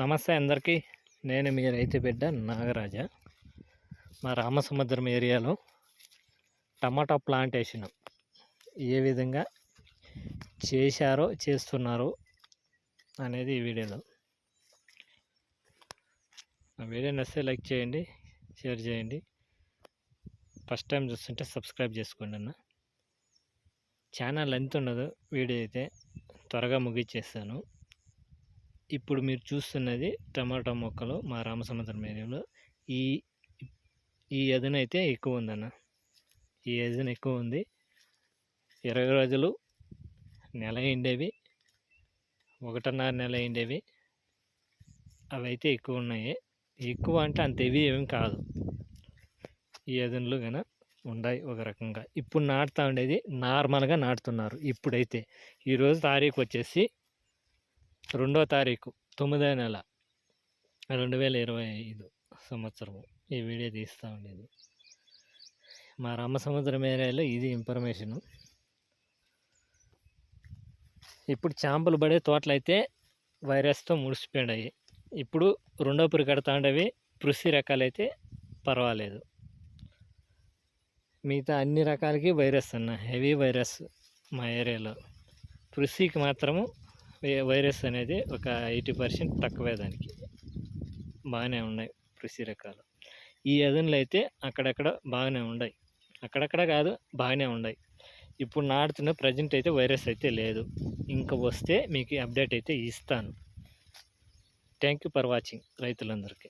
నమస్తే అందరికీ. నేను మీ రైతు బిడ్డ నాగరాజ. మా రామసముద్రం ఏరియాలో టమాటా ప్లాంటేషన్. ఏ విధంగా చేశారో చేస్తున్నారో అనేది ఈ వీడియోలో. ఆ వీడియో నచ్చితే లైక్ చేయండి షేర్ చేయండి. ఫస్ట్ టైం చూస్తుంటే సబ్స్క్రైబ్ చేసుకోండి అన్న. ఛానల్ ఎంత ఉండదు వీడియో అయితే త్వరగా ముగిచ్చేస్తాను. ఇప్పుడు మీరు చూస్తున్నది టమాటా మొక్కలు మా రామసముద్రం ఏరియాలో. ఈ ఈ ఎదును అయితే ఎక్కువ ఉందన్న. ఈ ఎదును ఎక్కువ ఉంది. ఇరవై రోజులు నెల ఎండేవి ఒకటిన్నర నెల ఎండేవి అవి అయితే ఎక్కువ ఉన్నాయి. ఎక్కువ అంటే అంత ఇవి ఏమి కాదు. ఈ ఎదునులు కన ఉన్నాయి ఒక రకంగా. ఇప్పుడు నాటుతా ఉండేది నార్మల్గా నాటుతున్నారు ఇప్పుడైతే. ఈరోజు తారీఖు వచ్చేసి రెండో తారీఖు తొమ్మిదో నెల రెండు వేల ఇరవై ఐదు సంవత్సరము. ఈ వీడియో తీస్తూ ఉండేది. మా రామసముద్రం ఏరియాలో ఇది ఇన్ఫర్మేషను. ఇప్పుడు చాంపులు పడే తోటలు అయితే వైరస్తో ముడిసిపోయాయి ఇప్పుడు రెండో పురి కడతా ఉండేవి పృసి రకాలైతే పర్వాలేదు. మిగతా అన్ని రకాలకి వైరస్ అన్న హెవీ వైరస్ మా ఏరియాలో. పృసికి మాత్రము వైరస్ అనేది ఒక ఎయిటీ పర్సెంట్ తక్కువే దానికి. బాగానే ఉన్నాయి కృషి రకాలు. ఈ ఎదన్లు అయితే అక్కడక్కడ బాగానే ఉన్నాయి అక్కడక్కడ కాదు బాగానే ఉన్నాయి ఇప్పుడు నాడుతున్న ప్రజెంట్ అయితే వైరస్ అయితే లేదు. ఇంకా వస్తే మీకు అప్డేట్ అయితే ఇస్తాను. థ్యాంక్ యూ ఫర్ వాచింగ్ రైతులందరికీ.